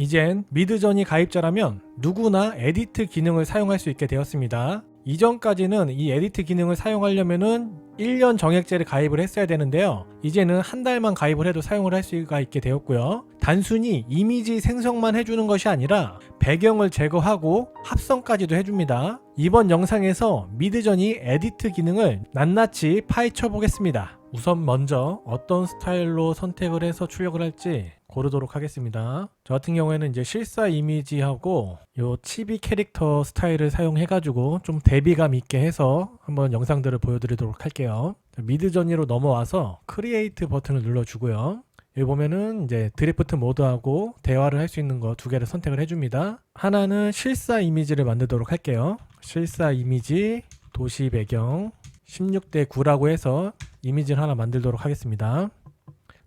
이젠 미드저니 가입자라면 누구나 에디트 기능을 사용할 수 있게 되었습니다. 이전까지는 이 에디트 기능을 사용하려면은 1년 정액제를 가입을 했어야 되는데요. 이제는 한 달만 가입을 해도 사용을 할 수가 있게 되었고요. 단순히 이미지 생성만 해주는 것이 아니라 배경을 제거하고 합성까지도 해줍니다. 이번 영상에서 미드저니 에디트 기능을 낱낱이 파헤쳐 보겠습니다. 우선 먼저 어떤 스타일로 선택을 해서 출력을 할지 고르도록 하겠습니다. 저 같은 경우에는 이제 실사 이미지하고 요 치비 캐릭터 스타일을 사용해가지고 좀 대비감 있게 해서 한번 영상들을 보여드리도록 할게요. 자, 미드저니로 넘어와서 크리에이트 버튼을 눌러주고요. 여기 보면은 이제 드리프트 모드하고 대화를 할 수 있는 거 두 개를 선택을 해줍니다. 하나는 실사 이미지를 만들도록 할게요. 실사 이미지 도시 배경 16대 9라고 해서 이미지를 하나 만들도록 하겠습니다.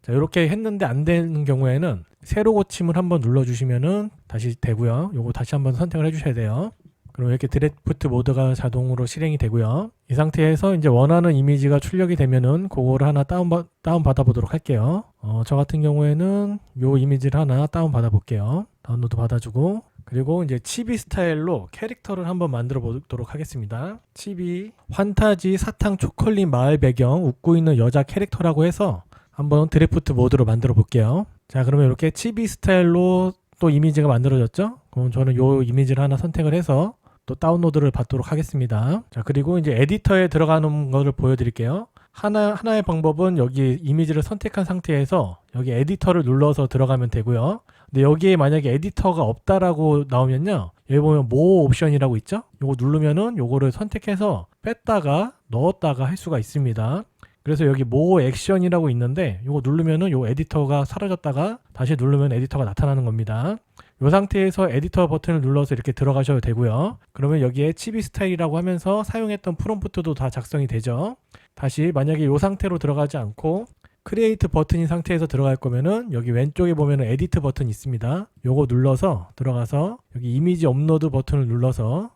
자, 이렇게 했는데 안 되는 경우에는 새로 고침을 한번 눌러주시면은 다시 되고요. 요거 다시 한번 선택을 해주셔야 돼요. 그럼 이렇게 드래프트 모드가 자동으로 실행이 되고요. 이 상태에서 이제 원하는 이미지가 출력이 되면은 그거를 하나 다운, 다운 받아 보도록 할게요. 어, 저 같은 경우에는 요 이미지를 하나 다운 받아 볼게요. 다운로드 받아주고 그리고 이제 치비 스타일로 캐릭터를 한번 만들어 보도록 하겠습니다. 치비 환타지 사탕 초콜릿 마을 배경 웃고 있는 여자 캐릭터라고 해서 한번 드래프트 모드로 만들어 볼게요. 자, 그러면 이렇게 치비 스타일로 또 이미지가 만들어졌죠? 그럼 저는 요 이미지를 하나 선택을 해서 또 다운로드를 받도록 하겠습니다. 자, 그리고 이제 에디터에 들어가는 것을 보여드릴게요. 하나, 하나의 방법은 여기 이미지를 선택한 상태에서 여기 에디터를 눌러서 들어가면 되고요. 근데 여기에 만약에 에디터가 없다라고 나오면요. 여기 보면 모 옵션이라고 있죠? 요거 누르면은 요거를 선택해서 뺐다가 넣었다가 할 수가 있습니다. 그래서 여기 모 액션이라고 있는데 요거 누르면은 요 에디터가 사라졌다가 다시 누르면 에디터가 나타나는 겁니다. 이 상태에서 에디터 버튼을 눌러서 이렇게 들어가셔도 되고요. 그러면 여기에 치비 스타일이라고 하면서 사용했던 프롬프트도 다 작성이 되죠. 다시 만약에 이 상태로 들어가지 않고 크리에이트 버튼인 상태에서 들어갈 거면은 여기 왼쪽에 보면은 에디트 버튼 있습니다. 요거 눌러서 들어가서 여기 이미지 업로드 버튼을 눌러서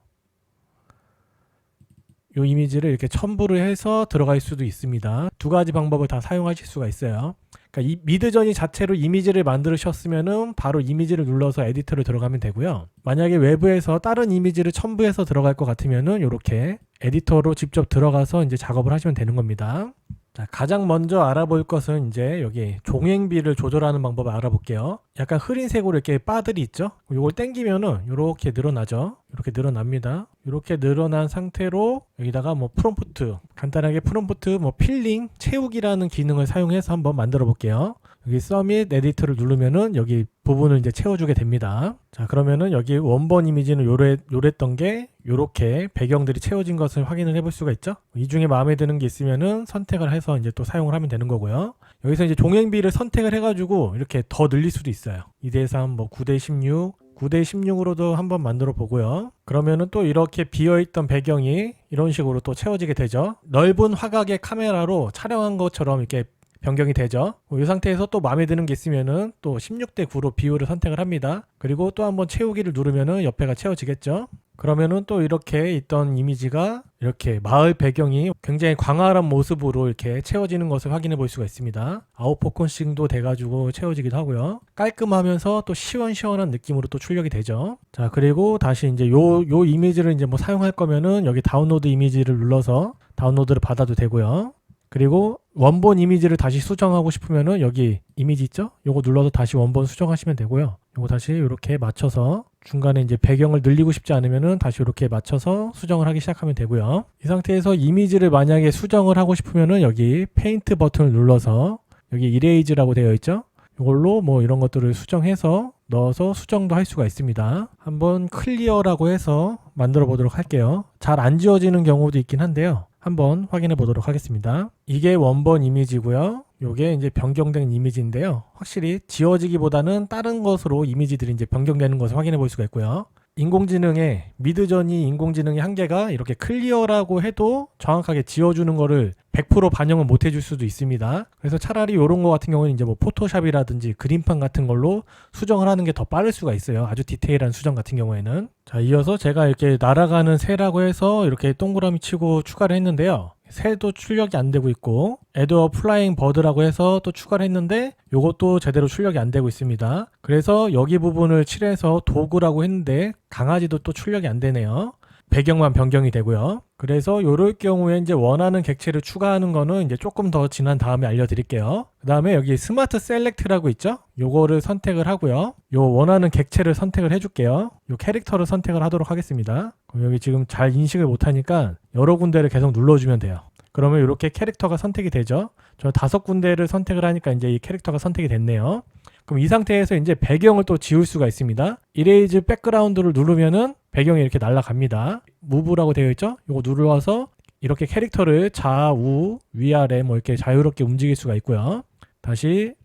이 이미지를 이렇게 첨부를 해서 들어갈 수도 있습니다. 두 가지 방법을 다 사용하실 수가 있어요. 그러니까 이 미드저니 자체로 이미지를 만들으셨으면은 바로 이미지를 눌러서 에디터를 들어가면 되고요. 만약에 외부에서 다른 이미지를 첨부해서 들어갈 것 같으면은 이렇게 에디터로 직접 들어가서 이제 작업을 하시면 되는 겁니다. 자, 가장 먼저 알아볼 것은 이제 여기 종횡비를 조절하는 방법을 알아볼게요. 약간 흐린 색으로 이렇게 바들이 있죠? 이걸 땡기면은 이렇게 늘어나죠? 이렇게 늘어납니다. 이렇게 늘어난 상태로 여기다가 뭐 프롬프트, 간단하게 프롬프트, 뭐 필링, 채우기라는 기능을 사용해서 한번 만들어 볼게요. 여기 서밋 에디터를 누르면은 여기 부분을 이제 채워주게 됩니다. 자, 그러면은 여기 원본 이미지는 요래, 요랬던 게 요렇게 배경들이 채워진 것을 확인을 해볼 수가 있죠. 이 중에 마음에 드는 게 있으면은 선택을 해서 이제 또 사용을 하면 되는 거고요. 여기서 이제 종횡비를 선택을 해가지고 이렇게 더 늘릴 수도 있어요. 2대 3, 뭐 9대 16, 9대 16으로도 한번 만들어 보고요. 그러면은 또 이렇게 비어있던 배경이 이런 식으로 또 채워지게 되죠. 넓은 화각의 카메라로 촬영한 것처럼 이렇게 변경이 되죠. 이 상태에서 또 마음에 드는 게 있으면은 또 16대 9로 비율을 선택을 합니다. 그리고 또 한번 채우기를 누르면은 옆에가 채워지겠죠. 그러면은 또 이렇게 있던 이미지가 이렇게 마을 배경이 굉장히 광활한 모습으로 이렇게 채워지는 것을 확인해 볼 수가 있습니다. 아웃포커싱도 돼가지고 채워지기도 하고요. 깔끔하면서 또 시원시원한 느낌으로 또 출력이 되죠. 자, 그리고 다시 이제 요, 요 이미지를 이제 뭐 사용할 거면은 여기 다운로드 이미지를 눌러서 다운로드를 받아도 되고요. 그리고 원본 이미지를 다시 수정하고 싶으면은 여기 이미지 있죠? 요거 눌러서 다시 원본 수정하시면 되고요. 요거 다시 이렇게 맞춰서 중간에 이제 배경을 늘리고 싶지 않으면은 다시 이렇게 맞춰서 수정을 하기 시작하면 되고요. 이 상태에서 이미지를 만약에 수정을 하고 싶으면은 여기 페인트 버튼을 눌러서 여기 이레이즈라고 되어 있죠? 이걸로 뭐 이런 것들을 수정해서 넣어서 수정도 할 수가 있습니다. 한번 클리어라고 해서 만들어 보도록 할게요. 잘 안 지워지는 경우도 있긴 한데요. 한번 확인해 보도록 하겠습니다. 이게 원본 이미지고요. 요게 이제 변경된 이미지인데요. 확실히 지워지기보다는 다른 것으로 이미지들이 이제 변경되는 것을 확인해 볼 수가 있고요. 인공지능의 미드저니 인공지능의 한계가 이렇게 클리어라고 해도 정확하게 지워주는 거를 100% 반영을 못 해줄 수도 있습니다. 그래서 차라리 이런 거 같은 경우는 이제 뭐 포토샵이라든지 그림판 같은 걸로 수정을 하는 게 더 빠를 수가 있어요. 아주 디테일한 수정 같은 경우에는. 자, 이어서 제가 이렇게 날아가는 새라고 해서 이렇게 동그라미 치고 추가를 했는데요. 새도 출력이 안 되고 있고 에드어 플라잉 버드라고 해서 또 추가를 했는데 요것도 제대로 출력이 안 되고 있습니다. 그래서 여기 부분을 칠해서 도구라고 했는데 강아지도 또 출력이 안 되네요. 배경만 변경이 되고요. 그래서 요럴 경우에 이제 원하는 객체를 추가하는 거는 이제 조금 더 지난 다음에 알려드릴게요. 그 다음에 여기 스마트 셀렉트라고 있죠? 요거를 선택을 하고요. 요 원하는 객체를 선택을 해줄게요. 요 캐릭터를 선택을 하도록 하겠습니다. 그럼 여기 지금 잘 인식을 못하니까 여러 군데를 계속 눌러주면 돼요. 그러면 이렇게 캐릭터가 선택이 되죠. 저 다섯 군데를 선택을 하니까 이제 이 캐릭터가 선택이 됐네요. 그럼 이 상태에서 이제 배경을 또 지울 수가 있습니다. 이레이즈 백그라운드를 누르면은 배경이 이렇게 날아갑니다. 무브라고 되어 있죠? 이거 눌러서 이렇게 캐릭터를 좌우 위아래 뭐 이렇게 자유롭게 움직일 수가 있고요. 다시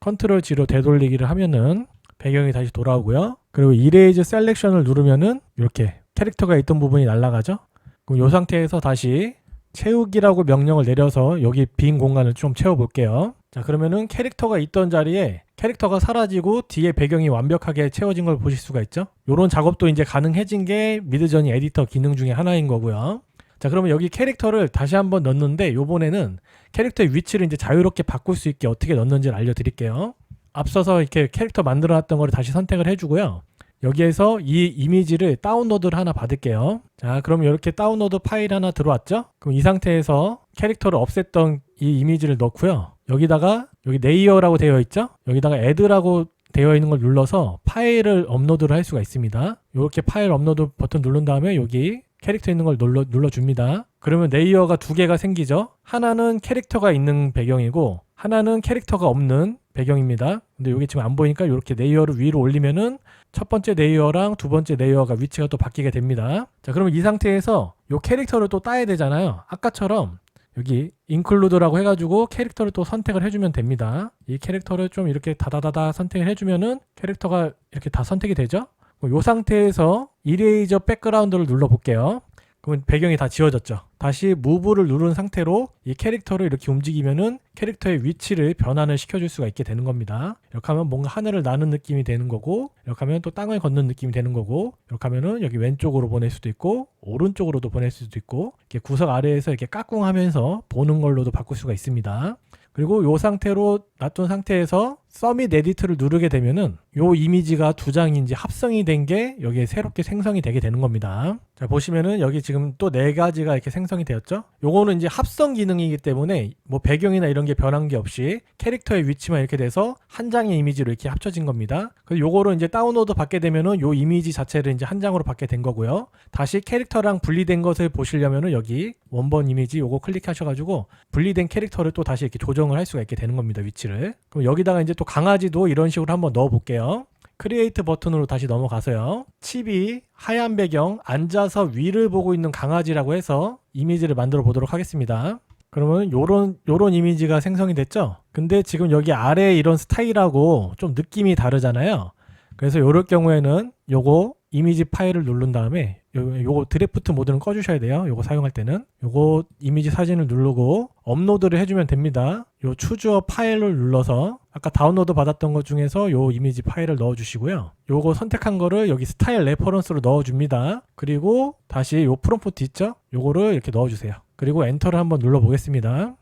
컨트롤 G로 되돌리기를 하면은 배경이 다시 돌아오고요. 그리고 이레이즈 셀렉션을 누르면은 이렇게 캐릭터가 있던 부분이 날아가죠. 그럼 이 상태에서 다시 채우기라고 명령을 내려서 여기 빈 공간을 좀 채워볼게요. 자 그러면은 캐릭터가 있던 자리에 캐릭터가 사라지고 뒤에 배경이 완벽하게 채워진 걸 보실 수가 있죠. 이런 작업도 이제 가능해진 게 미드저니 에디터 기능 중에 하나인 거고요. 자 그러면 여기 캐릭터를 다시 한번 넣는데 요번에는 캐릭터의 위치를 이제 자유롭게 바꿀 수 있게 어떻게 넣는지를 알려드릴게요. 앞서서 이렇게 캐릭터 만들어 놨던 거를 다시 선택을 해주고요. 여기에서 이 이미지를 다운로드를 하나 받을게요. 자, 그럼 이렇게 다운로드 파일 하나 들어왔죠? 그럼 이 상태에서 캐릭터를 없앴던 이 이미지를 넣고요. 여기다가 여기 레이어라고 되어 있죠? 여기다가 애드라고 되어 있는 걸 눌러서 파일을 업로드를 할 수가 있습니다. 이렇게 파일 업로드 버튼 누른 다음에 여기 캐릭터 있는 걸 눌러, 눌러줍니다. 그러면 레이어가 두 개가 생기죠? 하나는 캐릭터가 있는 배경이고 하나는 캐릭터가 없는 배경입니다. 근데 여기 지금 안 보이니까 이렇게 레이어를 위로 올리면은 첫 번째 레이어랑 두 번째 레이어가 위치가 또 바뀌게 됩니다. 자, 그러면 이 상태에서 이 캐릭터를 또 따야 되잖아요. 아까처럼 여기 include라고 해가지고 캐릭터를 또 선택을 해주면 됩니다. 이 캐릭터를 좀 이렇게 다다다다 선택을 해주면은 캐릭터가 이렇게 다 선택이 되죠. 이 상태에서 이레이저 백그라운드를 눌러볼게요. 그러면 배경이 다 지워졌죠. 다시 무브를 누른 상태로 이 캐릭터를 이렇게 움직이면은 캐릭터의 위치를 변환을 시켜줄 수가 있게 되는 겁니다. 이렇게 하면 뭔가 하늘을 나는 느낌이 되는 거고, 이렇게 하면 또 땅을 걷는 느낌이 되는 거고, 이렇게 하면은 여기 왼쪽으로 보낼 수도 있고, 오른쪽으로도 보낼 수도 있고, 이렇게 구석 아래에서 이렇게 까꿍하면서 보는 걸로도 바꿀 수가 있습니다. 그리고 이 상태로 놔둔 상태에서 서밋 에디트를 누르게 되면은 요 이미지가 두 장인지 합성이 된 게 여기에 새롭게 생성이 되게 되는 겁니다. 자 보시면은 여기 지금 또 네 가지가 이렇게 생성이 되었죠. 요거는 이제 합성 기능이기 때문에 뭐 배경이나 이런 게 변한 게 없이 캐릭터의 위치만 이렇게 돼서 한 장의 이미지로 이렇게 합쳐진 겁니다. 그래서 요거를 이제 다운로드 받게 되면은 요 이미지 자체를 이제 한 장으로 받게 된 거고요. 다시 캐릭터랑 분리된 것을 보시려면은 여기 원본 이미지 요거 클릭하셔가지고 분리된 캐릭터를 또 다시 이렇게 조정을 할 수가 있게 되는 겁니다. 위치를. 그럼 여기다가 이제 또 강아지도 이런 식으로 한번 넣어 볼게요. 크리에이트 버튼으로 다시 넘어가서요. 칩이 하얀 배경 앉아서 위를 보고 있는 강아지라고 해서 이미지를 만들어 보도록 하겠습니다. 그러면 요런 요런 이미지가 생성이 됐죠? 근데 지금 여기 아래에 이런 스타일하고 좀 느낌이 다르잖아요. 그래서 요럴 경우에는 요거 이미지 파일을 누른 다음에 요, 요거 드래프트 모드는 꺼주셔야 돼요. 요거 사용할 때는 요거 이미지 사진을 누르고 업로드를 해주면 됩니다. 요 추주어 파일을 눌러서 아까 다운로드 받았던 것 중에서 요 이미지 파일을 넣어 주시고요. 요거 선택한 거를 여기 스타일 레퍼런스로 넣어 줍니다. 그리고 다시 요 프롬프트 있죠? 요거를 이렇게 넣어 주세요. 그리고 엔터를 한번 눌러 보겠습니다.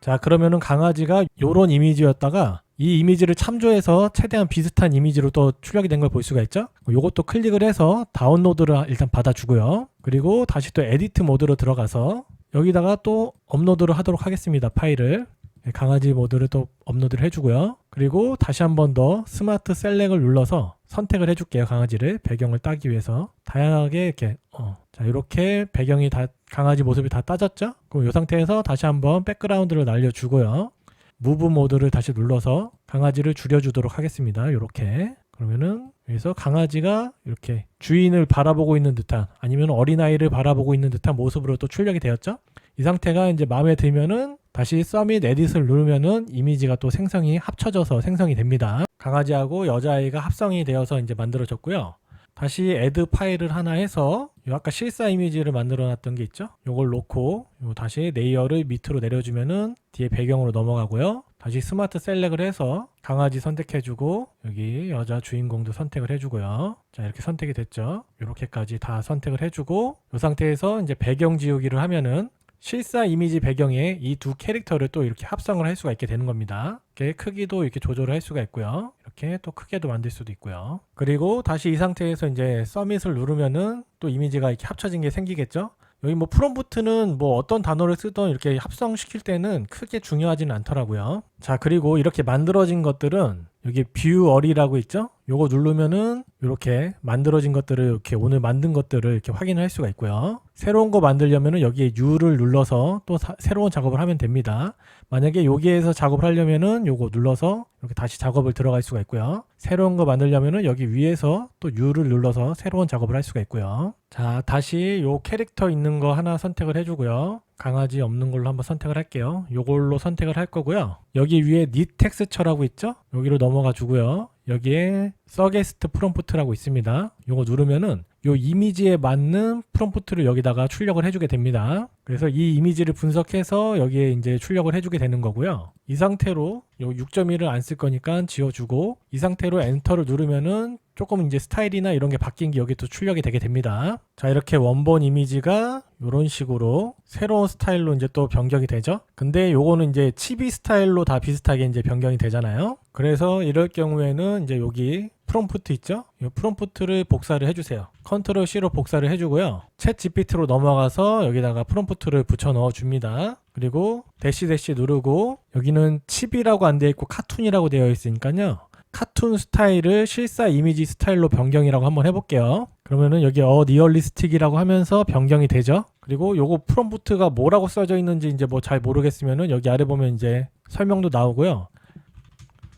자 그러면은 강아지가 요런 이미지였다가 이 이미지를 참조해서 최대한 비슷한 이미지로 또 출력이 된 걸 볼 수가 있죠. 요것도 클릭을 해서 다운로드를 일단 받아주고요. 그리고 다시 또 에디트 모드로 들어가서 여기다가 또 업로드를 하도록 하겠습니다. 파일을. 네, 강아지 모드를 또 업로드를 해주고요. 그리고 다시 한 번 더 스마트 셀렉을 눌러서 선택을 해줄게요. 강아지를 배경을 따기 위해서 다양하게 이렇게 어, 자 이렇게 배경이 다 강아지 모습이 다 따졌죠? 그럼 이 상태에서 다시 한번 백그라운드를 날려주고요. 무브 모드를 다시 눌러서 강아지를 줄여주도록 하겠습니다. 이렇게 그러면은 여기서 강아지가 이렇게 주인을 바라보고 있는 듯한 아니면 어린아이를 바라보고 있는 듯한 모습으로 또 출력이 되었죠. 이 상태가 이제 마음에 들면은 다시 서밋 에딧을 누르면은 이미지가 또 생성이 합쳐져서 생성이 됩니다. 강아지하고 여자아이가 합성이 되어서 이제 만들어졌고요. 다시 애드 파일을 하나 해서 요 아까 실사 이미지를 만들어 놨던 게 있죠 요걸 놓고 요 다시 레이어를 밑으로 내려주면은 뒤에 배경으로 넘어가고요 다시 스마트 셀렉을 해서 강아지 선택해주고 여기 여자 주인공도 선택을 해주고요 자 이렇게 선택이 됐죠 이렇게까지 다 선택을 해주고 이 상태에서 이제 배경 지우기를 하면은 실사 이미지 배경에 이 두 캐릭터를 또 이렇게 합성을 할 수가 있게 되는 겁니다. 이렇게 크기도 이렇게 조절을 할 수가 있고요. 이렇게 또 크게도 만들 수도 있고요. 그리고 다시 이 상태에서 이제 서밋을 누르면은 또 이미지가 이렇게 합쳐진 게 생기겠죠. 여기 뭐 프롬프트는 뭐 어떤 단어를 쓰던 이렇게 합성시킬 때는 크게 중요하지는 않더라고요. 자, 그리고 이렇게 만들어진 것들은 여기 뷰 어리라고 있죠? 요거 누르면은 이렇게 만들어진 것들을 이렇게 오늘 만든 것들을 이렇게 확인할 수가 있고요. 새로운 거 만들려면은 여기에 U를 눌러서 또 사- 새로운 작업을 하면 됩니다. 만약에 여기에서 작업을 하려면은 요거 눌러서 이렇게 다시 작업을 들어갈 수가 있고요. 새로운 거 만들려면은 여기 위에서 또 U를 눌러서 새로운 작업을 할 수가 있고요. 자, 다시 요 캐릭터 있는 거 하나 선택을 해주고요. 강아지 없는 걸로 한번 선택을 할게요. 요걸로 선택을 할 거고요. 여기 위에 니 텍스처라고 있죠? 여기로 넘어가 주고요. 여기에 서게스트 프롬프트라고 있습니다. 요거 누르면은 요 이미지에 맞는 프롬프트를 여기다가 출력을 해주게 됩니다. 그래서 이 이미지를 분석해서 여기에 이제 출력을 해주게 되는 거고요. 이 상태로 요 6.1을 안 쓸 거니까 지워주고 이 상태로 엔터를 누르면은 조금 이제 스타일이나 이런 게 바뀐 게 여기 또 출력이 되게 됩니다. 자 이렇게 원본 이미지가 이런 식으로 새로운 스타일로 이제 또 변경이 되죠. 근데 요거는 이제 치비 스타일로 다 비슷하게 이제 변경이 되잖아요. 그래서 이럴 경우에는 이제 여기 프롬프트 있죠? 이 프롬프트를 복사를 해주세요. 컨트롤 C로 복사를 해주고요. 챗 GPT로 넘어가서 여기다가 프롬프트 를 붙여 넣어 줍니다. 그리고 대시 대시 누르고 여기는 칩이라고 안 되어 있고 카툰이라고 되어 있으니까요. 카툰 스타일을 실사 이미지 스타일로 변경이라고 한번 해볼게요. 그러면은 여기 어 리얼리스틱이라고 하면서 변경이 되죠. 그리고 요거 프롬프트가 뭐라고 써져 있는지 이제 뭐 잘 모르겠으면은 여기 아래 보면 이제 설명도 나오고요.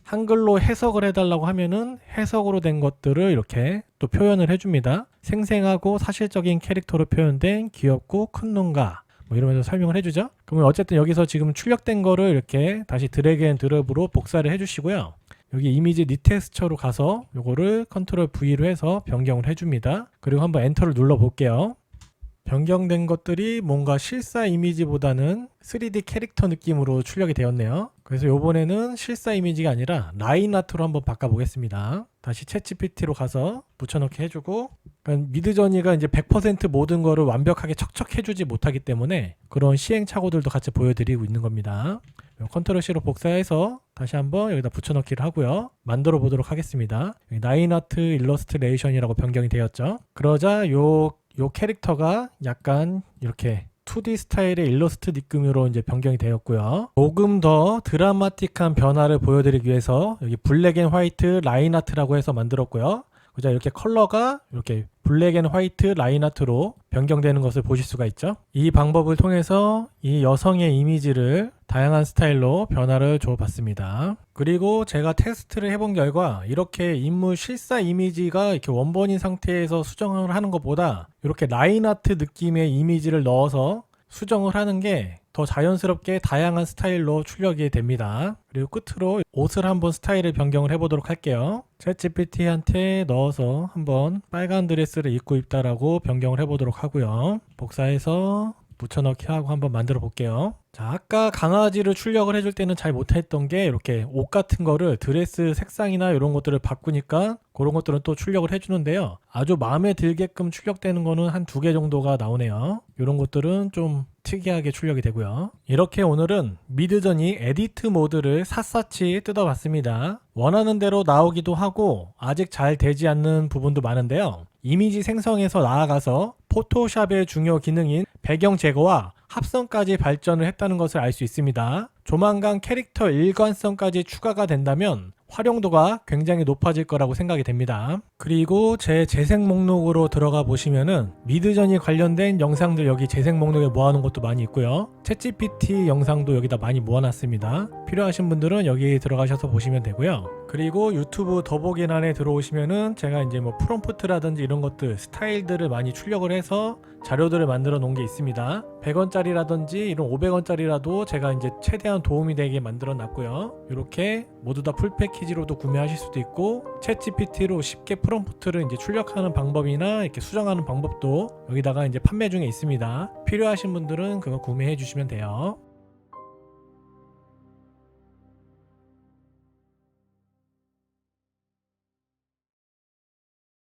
한글로 해석을 해달라고 하면은 해석으로 된 것들을 이렇게 또 표현을 해줍니다. 생생하고 사실적인 캐릭터로 표현된 귀엽고 큰 눈가 뭐 이러면서 설명을 해주죠. 그러면 어쨌든 여기서 지금 출력된 거를 이렇게 다시 드래그 앤 드롭으로 복사를 해주시고요. 여기 이미지 니텍스처로 가서 요거를 컨트롤 V로 해서 변경을 해줍니다. 그리고 한번 엔터를 눌러 볼게요. 변경된 것들이 뭔가 실사 이미지보다는 3D 캐릭터 느낌으로 출력이 되었네요. 그래서 요번에는 실사 이미지가 아니라 라인 아트로 한번 바꿔보겠습니다. 다시 챗GPT로 가서 붙여넣기 해주고 그러니까 미드저니가 이제 100% 모든 거를 완벽하게 척척해주지 못하기 때문에 그런 시행착오들도 같이 보여드리고 있는 겁니다. 컨트롤 C로 복사해서 다시 한번 여기다 붙여넣기를 하고요. 만들어 보도록 하겠습니다. 여기 라인아트 일러스트레이션이라고 변경이 되었죠. 그러자 요, 요 캐릭터가 약간 이렇게 2D 스타일의 일러스트 느낌으로 이제 변경이 되었고요. 조금 더 드라마틱한 변화를 보여드리기 위해서 여기 블랙 앤 화이트 라인 아트라고 해서 만들었고요. 그자 이렇게 컬러가 이렇게 블랙 앤 화이트 라인 아트로 변경되는 것을 보실 수가 있죠. 이 방법을 통해서 이 여성의 이미지를 다양한 스타일로 변화를 줘 봤습니다. 그리고 제가 테스트를 해본 결과 이렇게 인물 실사 이미지가 이렇게 원본인 상태에서 수정을 하는 것보다 이렇게 라인 아트 느낌의 이미지를 넣어서 수정을 하는 게 더 자연스럽게 다양한 스타일로 출력이 됩니다. 그리고 끝으로 옷을 한번 스타일을 변경을 해보도록 할게요. 챗 GPT한테 넣어서 한번 빨간 드레스를 입고 있다라고 변경을 해보도록 하고요. 복사해서 붙여넣기 하고 한번 만들어 볼게요. 자, 아까 강아지를 출력을 해줄 때는 잘 못했던 게 이렇게 옷 같은 거를 드레스 색상이나 이런 것들을 바꾸니까 그런 것들은 또 출력을 해주는데요. 아주 마음에 들게끔 출력되는 거는 한 두 개 정도가 나오네요. 이런 것들은 좀 특이하게 출력이 되고요. 이렇게 오늘은 미드전이 에디트 모드를 샅샅이 뜯어봤습니다. 원하는 대로 나오기도 하고 아직 잘 되지 않는 부분도 많은데요. 이미지 생성에서 나아가서 포토샵의 중요 기능인 배경 제거와 합성까지 발전을 했다는 것을 알 수 있습니다. 조만간 캐릭터 일관성까지 추가가 된다면 활용도가 굉장히 높아질 거라고 생각이 됩니다. 그리고 제 재생 목록으로 들어가 보시면은 미드전이 관련된 영상들 여기 재생 목록에 모아놓은 것도 많이 있고요. 챗GPT 영상도 여기다 많이 모아놨습니다. 필요하신 분들은 여기 들어가셔서 보시면 되고요. 그리고 유튜브 더보기란에 들어오시면은 제가 이제 뭐 프롬프트라든지 이런 것들 스타일들을 많이 출력을 해서 자료들을 만들어 놓은 게 있습니다. 100원짜리라든지 이런 500원짜리라도 제가 이제 최대한 도움이 되게 만들어 놨고요. 이렇게 모두 다 풀 패키지로도 구매하실 수도 있고 챗 GPT로 쉽게 프롬프트를 이제 출력하는 방법이나 이렇게 수정하는 방법도 여기다가 이제 판매 중에 있습니다. 필요하신 분들은 그거 구매해 주시면 돼요.